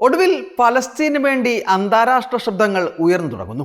ഒടുവിൽ പലസ്തീന് വേണ്ടി അന്താരാഷ്ട്ര ശബ്ദങ്ങൾ ഉയർന്നു തുടങ്ങുന്നു.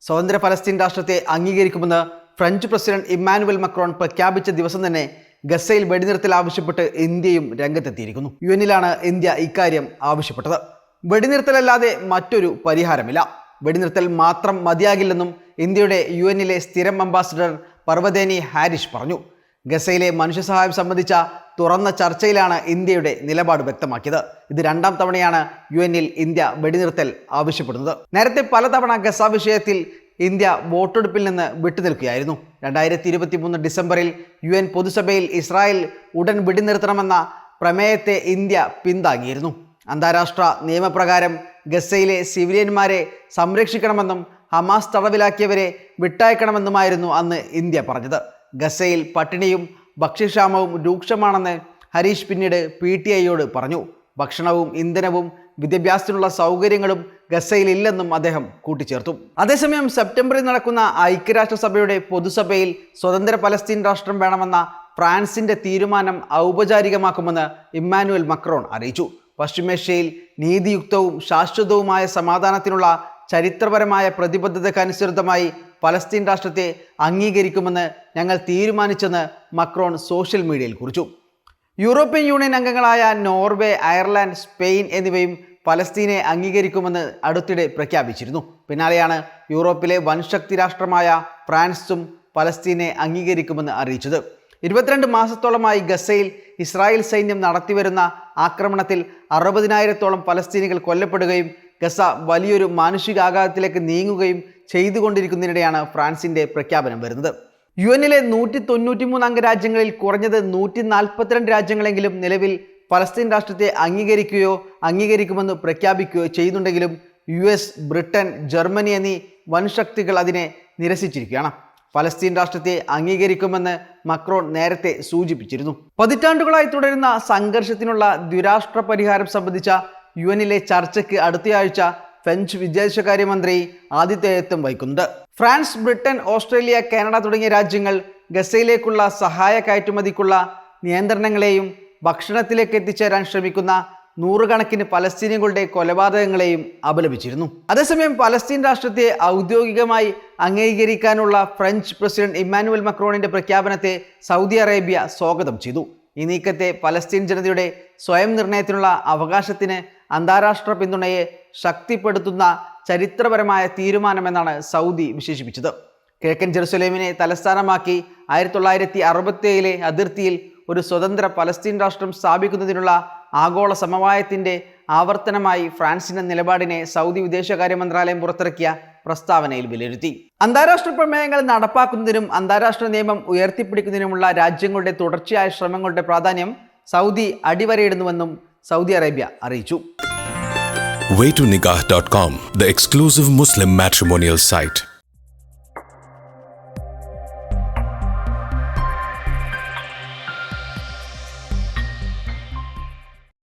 സ്വതന്ത്ര പലസ്തീൻ രാഷ്ട്രത്തെ അംഗീകരിക്കുമെന്ന് ഫ്രഞ്ച് പ്രസിഡന്റ് ഇമ്മാനുവൽ മക്രോൺ പ്രഖ്യാപിച്ച ദിവസം തന്നെ ഗസയിൽ വെടിനിർത്തൽ ആവശ്യപ്പെട്ട് ഇന്ത്യയും രംഗത്തെത്തിയിരിക്കുന്നു. യു എന്നിലാണ് ഇന്ത്യ ഇക്കാര്യം ആവശ്യപ്പെട്ടത്. വെടിനിർത്തലല്ലാതെ മറ്റൊരു പരിഹാരമില്ല. വെടിനിർത്തൽ മാത്രം മതിയാകില്ലെന്നും ഇന്ത്യയുടെ യു എന്നിലെ സ്ഥിരം അംബാസിഡർ പർവതേനി ഹാരിഷ് പറഞ്ഞു. ഗസയിലെ മനുഷ്യസഹായം സംബന്ധിച്ച തുറന്ന ചർച്ചയിലാണ് ഇന്ത്യയുടെ നിലപാട് വ്യക്തമാക്കിയത്. ഇത് രണ്ടാം തവണയാണ് യു എന്നിൽ ഇന്ത്യ വെടിനിർത്തൽ ആവശ്യപ്പെടുന്നത്. നേരത്തെ പലതവണ ഗസ വിഷയത്തിൽ ഇന്ത്യ വോട്ടെടുപ്പിൽ നിന്ന് വിട്ടുനിൽക്കുകയായിരുന്നു. രണ്ടായിരത്തി ഇരുപത്തി മൂന്ന് ഡിസംബറിൽ യു എൻ പൊതുസഭയിൽ ഇസ്രായേൽ ഉടൻ വെടിനിർത്തണമെന്ന പ്രമേയത്തെ ഇന്ത്യ പിന്താങ്ങിയിരുന്നു. അന്താരാഷ്ട്ര നിയമപ്രകാരം ഗസയിലെ സിവിലിയന്മാരെ സംരക്ഷിക്കണമെന്നും ഹമാസ് തടവിലാക്കിയവരെ വിട്ടയക്കണമെന്നുമായിരുന്നു അന്ന് ഇന്ത്യ പറഞ്ഞത്. ഗസയിൽ പട്ടിണിയും ഭക്ഷ്യക്ഷാമവും രൂക്ഷമാണെന്ന് ഹരീഷ് പിന്നീട് പി ടി ഐയോട് പറഞ്ഞു. ഭക്ഷണവും ഇന്ധനവും വിദ്യാഭ്യാസത്തിനുള്ള സൗകര്യങ്ങളും ഗസയിൽ ഇല്ലെന്നും അദ്ദേഹം കൂട്ടിച്ചേർത്തു. അതേസമയം സെപ്റ്റംബറിൽ നടക്കുന്ന ഐക്യരാഷ്ട്രസഭയുടെ പൊതുസഭയിൽ സ്വതന്ത്ര പലസ്തീൻ രാഷ്ട്രം വേണമെന്ന ഫ്രാൻസിന്റെ തീരുമാനം ഔപചാരികമാക്കുമെന്ന് ഇമ്മാനുവൽ മക്രോൺ അറിയിച്ചു. പശ്ചിമേഷ്യയിൽ നീതിയുക്തവും ശാശ്വതവുമായ സമാധാനത്തിനുള്ള ചരിത്രപരമായ പ്രതിബദ്ധതയ്ക്കനുസൃതമായി പലസ്തീൻ രാഷ്ട്രത്തെ അംഗീകരിക്കുമെന്ന് ഞങ്ങൾ തീരുമാനിച്ചെന്ന് മക്രോൺ സോഷ്യൽ മീഡിയയിൽ കുറിച്ചു. യൂറോപ്യൻ യൂണിയൻ അംഗങ്ങളായ നോർവേ അയർലാൻഡ് സ്പെയിൻ എന്നിവയും പലസ്തീനെ അംഗീകരിക്കുമെന്ന് അടുത്തിടെ പ്രഖ്യാപിച്ചിരുന്നു. പിന്നാലെയാണ് യൂറോപ്പിലെ വൻശക്തി രാഷ്ട്രമായ ഫ്രാൻസും പലസ്തീനെ അംഗീകരിക്കുമെന്ന് അറിയിച്ചത്. ഇരുപത്തിരണ്ട് മാസത്തോളമായി ഗസയിൽ ഇസ്രായേൽ സൈന്യം നടത്തിവരുന്ന ആക്രമണത്തിൽ അറുപതിനായിരത്തോളം പലസ്തീനികൾ കൊല്ലപ്പെടുകയും ഗസ വലിയൊരു മാനുഷികാഘാതത്തിലേക്ക് നീങ്ങുകയും ചെയ്തുകൊണ്ടിരിക്കുന്നതിനിടെയാണ് ഫ്രാൻസിന്റെ പ്രഖ്യാപനം വരുന്നത്. യു എന്നിലെ നൂറ്റി തൊണ്ണൂറ്റിമൂന്ന് അംഗരാജ്യങ്ങളിൽ കുറഞ്ഞത് നൂറ്റി നാൽപ്പത്തിരണ്ട് രാജ്യങ്ങളെങ്കിലും നിലവിൽ പലസ്തീൻ രാഷ്ട്രത്തെ അംഗീകരിക്കുകയോ അംഗീകരിക്കുമെന്ന് പ്രഖ്യാപിക്കുകയോ ചെയ്യുന്നുണ്ടെങ്കിലും യു എസ് ബ്രിട്ടൻ ജർമ്മനി എന്നീ വൻശക്തികൾ അതിനെ നിരസിച്ചിരിക്കുകയാണ്. പലസ്തീൻ രാഷ്ട്രത്തെ അംഗീകരിക്കുമെന്ന് മക്രോൺ നേരത്തെ സൂചിപ്പിച്ചിരുന്നു. പതിറ്റാണ്ടുകളായി തുടരുന്ന സംഘർഷത്തിനുള്ള ദ്വിരാഷ്ട്ര പരിഹാരം സംബന്ധിച്ച യു എന്നിലെ ചർച്ചയ്ക്ക് അടുത്തയാഴ്ച ഫ്രഞ്ച് വിദേശകാര്യമന്ത്രി ആതിഥേയത്വം വഹിക്കുന്നത് ഫ്രാൻസ് ബ്രിട്ടൻ ഓസ്ട്രേലിയ കാനഡ തുടങ്ങിയ രാജ്യങ്ങൾ ഗസയിലേക്കുള്ള സഹായ കയറ്റുമതിക്കുള്ള നിയന്ത്രണങ്ങളെയും ഭക്ഷണത്തിലേക്ക് എത്തിച്ചേരാൻ ശ്രമിക്കുന്ന നൂറുകണക്കിന് പലസ്തീനികളുടെ കൊലപാതകങ്ങളെയും അപലപിച്ചിരുന്നു. അതേസമയം പലസ്തീൻ രാഷ്ട്രത്തെ ഔദ്യോഗികമായി അംഗീകരിക്കാനുള്ള ഫ്രഞ്ച് പ്രസിഡന്റ് ഇമ്മാനുവൽ മക്രോണിന്റെ പ്രഖ്യാപനത്തെ സൗദി അറേബ്യ സ്വാഗതം ചെയ്തു. ഈ നീക്കത്തെ പലസ്തീൻ ജനതയുടെ സ്വയം നിർണയത്തിനുള്ള അവകാശത്തിന് അന്താരാഷ്ട്ര പിന്തുണയെ ശക്തിപ്പെടുത്തുന്ന ചരിത്രപരമായ തീരുമാനമെന്നാണ് സൗദി വിശേഷിപ്പിച്ചത്. കിഴക്കൻ ജെറുസലേമിനെ തലസ്ഥാനമാക്കി ആയിരത്തി തൊള്ളായിരത്തി അറുപത്തേഴിലെ അതിർത്തിയിൽ ഒരു സ്വതന്ത്ര പലസ്തീൻ രാഷ്ട്രം സ്ഥാപിക്കുന്നതിനുള്ള ആഗോള സമവായത്തിന്റെ ആവർത്തനമായി ഫ്രാൻസിന്റെ നിലപാടിനെ സൗദി വിദേശകാര്യ മന്ത്രാലയം പുറത്തിറക്കിയ പ്രസ്താവനയിൽ വിലയിരുത്തി അന്താരാഷ്ട്ര പ്രമേയങ്ങൾ നടപ്പാക്കുന്നതിനും അന്താരാഷ്ട്ര നിയമം ഉയർത്തിപ്പിടിക്കുന്നതിനുമുള്ള രാജ്യങ്ങളുടെ തുടർച്ചയായ ശ്രമങ്ങളുടെ പ്രാധാന്യം സൗദി അടിവരയിടുന്നുവെന്നും സൗദി അറേബ്യ അറിയിച്ചു.